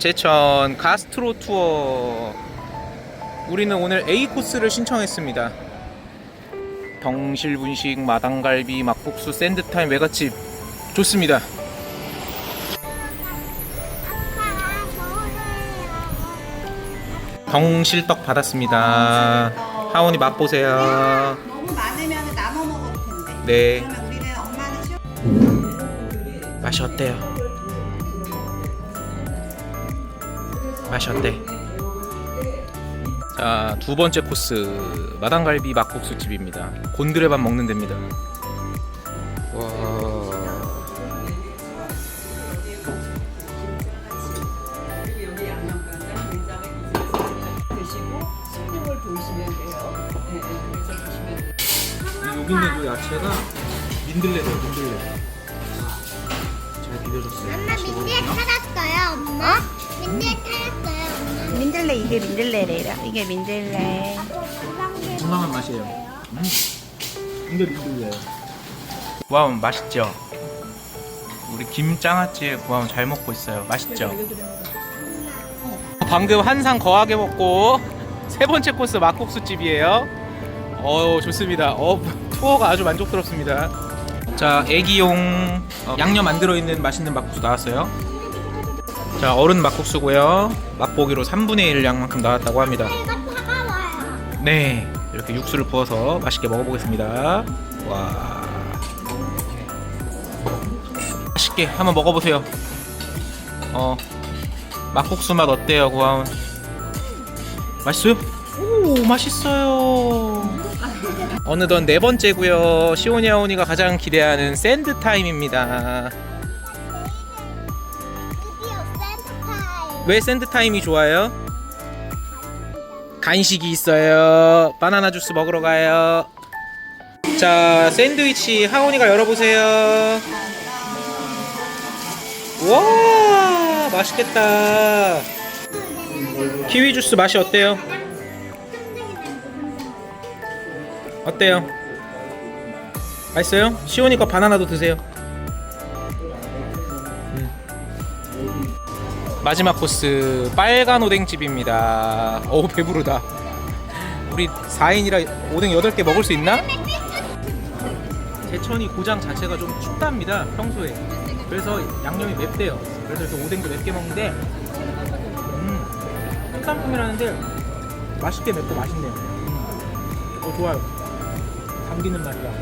제천 가스트로 투어. 우리는 오늘 A 코스를 신청했습니다. 덩실분식 마당갈비 막국수 샌드타임 외갓집. 좋습니다. 덩실떡 받았습니다. 하원이 맛보세요. 너무 많으면 나눠 먹어도 된대. 네. 그러면 우리는 엄마는 쉬 맛이 어때요? 맛이 어때? 자, 두 번째 코스 마당갈비 막국수 집입니다. 곤드레 밥 먹는 데입니다. 와. 여기 양념간장 된장을 드시고 식용을 보시면 돼요. 네, 네, 그래서 보시면 돼요. 여기 있는 그 야채가 민들레예요, 민들레. 잘 비벼줬어요. 엄마 민들 타랐어요, 엄마? 민들 타랐어요, 엄마. 민들레 이게 민들레래라. 이게 민들레. 건강한 맛이에요. 음. 근데 민들레. 구하면 맛있죠? 우리 김장아찌에 구하면 잘 먹고 있어요. 맛있죠? 방금 한상 거하게 먹고 세 번째 코스 막국수 집이에요. 어 좋습니다. 어 투어가 아주 만족스럽습니다. 자 애기용 어, 양념 안 들어있는 맛있는 막국수 나왔어요. 자 어른 막국수고요. 맛보기로 3분의 1 양만큼 나왔다고 합니다. 네 이렇게 육수를 부어서 맛있게 먹어보겠습니다. 와. 맛있게 한번 먹어보세요. 어 막국수 맛 어때요 구하운 맛있어요? 오 맛있어요. 어느덧 네 번째고요. 시오니 아오니가 가장 기대하는 샌드 타임입니다 왜 샌드 타임이 좋아요? 간식이 있어요. 바나나 주스 먹으러 가요. 자, 샌드위치 하온이가 열어보세요. 와, 맛있겠다. 키위 주스 맛이 어때요? 어때요? 맛있어요? 거 바나나도 드세요. 마지막 코스 빨간 오뎅집입니다. 어우 배부르다. 우리 4인이라 오뎅 8개 먹을 수 있나? 제천이 고장 자체가 좀 춥답니다. 평소에. 그래서 양념이 맵대요. 그래서 이렇게 오뎅도 맵게 먹는데 음, 특산품이라는데 맛있게 맵고 맛있네요. 음. 어 좋아요. 감기는 맛이야.